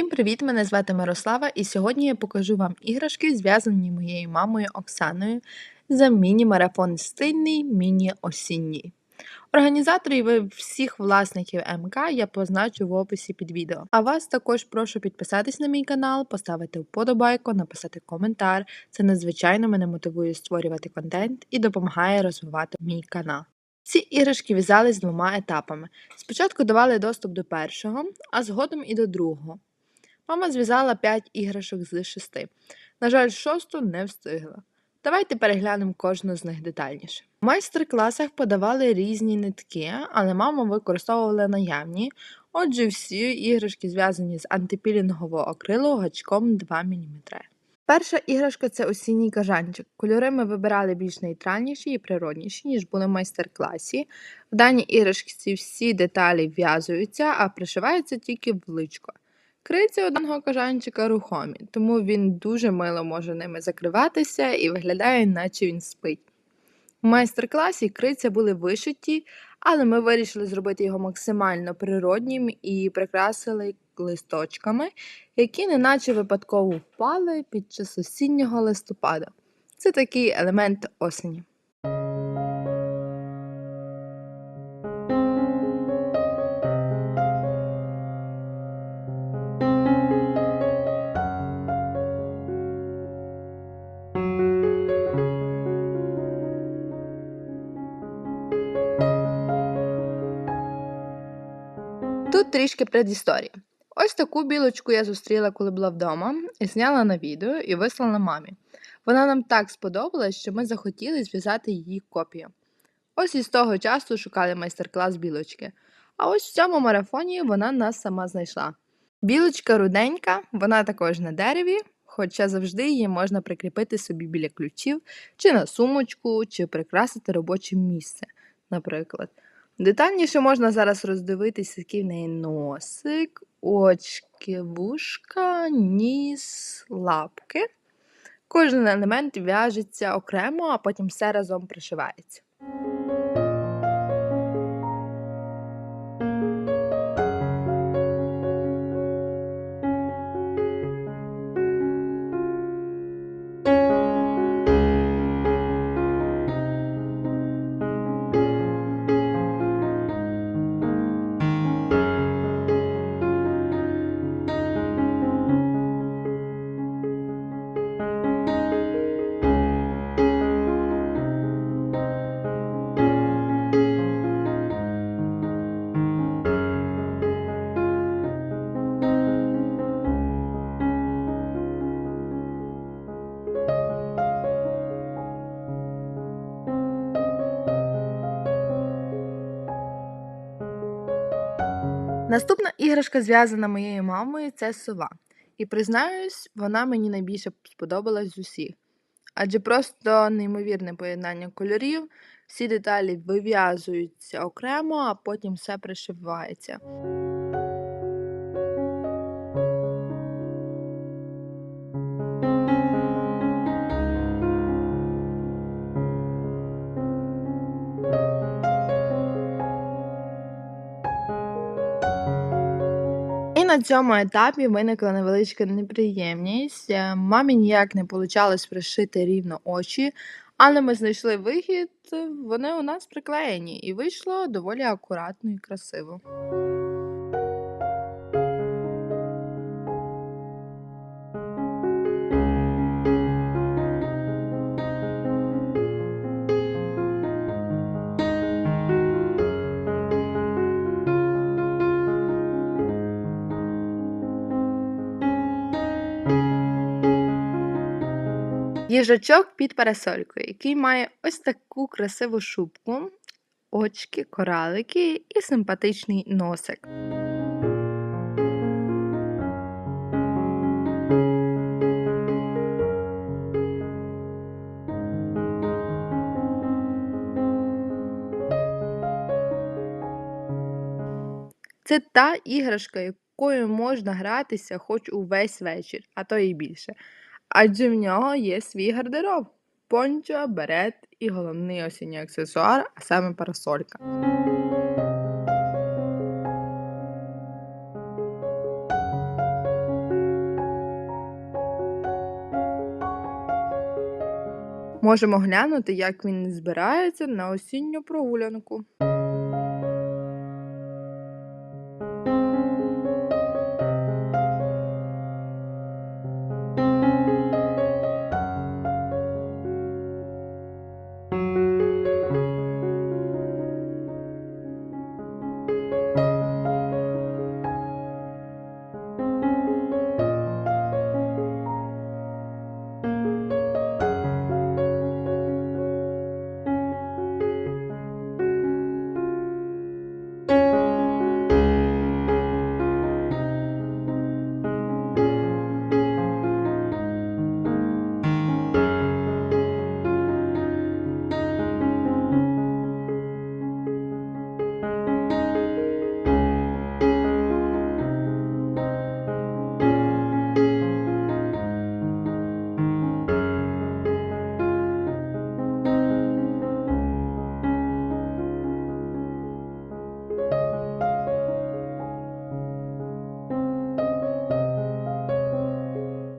Всім привіт! Мене звати Мирослава, і сьогодні я покажу вам іграшки, зв'язані моєю мамою Оксаною за міні-марафон стильний міні-осінній. Організаторів і всіх власників МК я позначу в описі під відео. А вас також прошу підписатись на мій канал, поставити вподобайку, написати коментар. Це надзвичайно мене мотивує створювати контент і допомагає розвивати мій канал. Ці іграшки в'язались двома етапами. Спочатку давали доступ до першого, а згодом і до другого. Мама зв'язала 5 іграшок з 6. На жаль, шосту не встигла. Давайте переглянемо кожну з них детальніше. В майстер-класах подавали різні нитки, але мама використовувала наявні, отже, всі іграшки зв'язані з антипілінгового акрилу гачком 2 мм. Перша іграшка це осінній кажанчик. Кольори ми вибирали більш нейтральніші і природніші, ніж були в майстер-класі. В даній іграшці всі деталі в'язуються, а пришиваються тільки в Крильці одного кажанчика рухомі, тому він дуже мило може ними закриватися і виглядає, наче він спить. У майстер-класі крильця були вишиті, але ми вирішили зробити його максимально природнім і прикрасили листочками, які неначе випадково впали під час осіннього листопада. Це такий елемент осені. Трішки предісторія. Ось таку білочку я зустріла, коли була вдома, і зняла на відео і вислала мамі. Вона нам так сподобалась, що ми захотіли зв'язати її копію. Ось із того часу шукали майстер-клас білочки. А ось в цьому марафоні вона нас сама знайшла. Білочка руденька, вона також на дереві, хоча завжди її можна прикріпити собі біля ключів, чи на сумочку, чи прикрасити робоче місце, наприклад. Детальніше можна зараз роздивитися, який в неї носик, очки, вушка, ніс, лапки. Кожен елемент в'яжеться окремо, а потім все разом пришивається. Наступна іграшка, зв'язана моєю мамою, це сова. І признаюсь, вона мені найбільше сподобалась з усіх. Адже просто неймовірне поєднання кольорів, всі деталі вив'язуються окремо, а потім все пришивається. На цьому етапі виникла невеличка неприємність. Е, мамі ніяк не вийшло пришити рівно очі, але ми знайшли вихід, вони у нас приклеєні, і вийшло доволі акуратно і красиво. Їжачок під парасолькою, який має ось таку красиву шубку, очки, коралики і симпатичний носик. Це та іграшка, якою можна гратися хоч увесь вечір, а то і більше Адже в нього є свій гардероб, пончо, берет і головний осінній аксесуар, а саме парасолька. Можемо глянути, як він збирається на осінню прогулянку.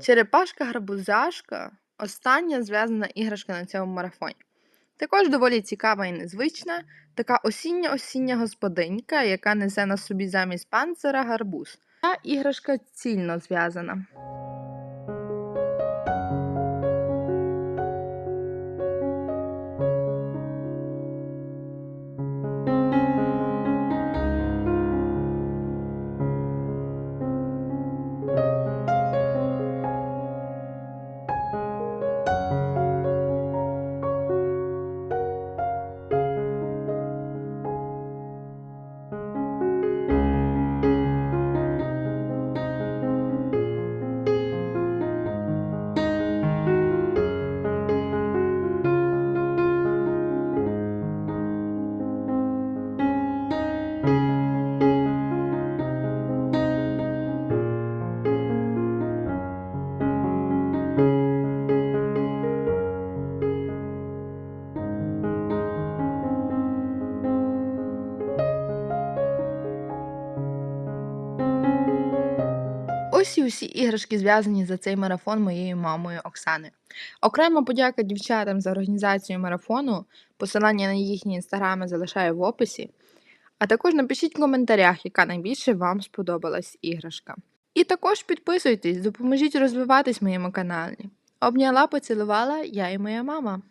Черепашка-гарбузашка остання зв'язана іграшка на цьому марафоні. Також доволі цікава і незвична така осіння-осіння господинька, яка несе на собі замість панцира гарбуз. Та іграшка цільно зв'язана. Усі іграшки зв'язані за цей марафон моєю мамою Оксаною. Окрема подяка дівчатам за організацію марафону. Посилання на їхні інстаграми залишаю в описі. А також напишіть в коментарях, яка найбільше вам сподобалась іграшка. І також підписуйтесь, допоможіть розвиватись моєму каналі. Обняла, поцілувала я і моя мама.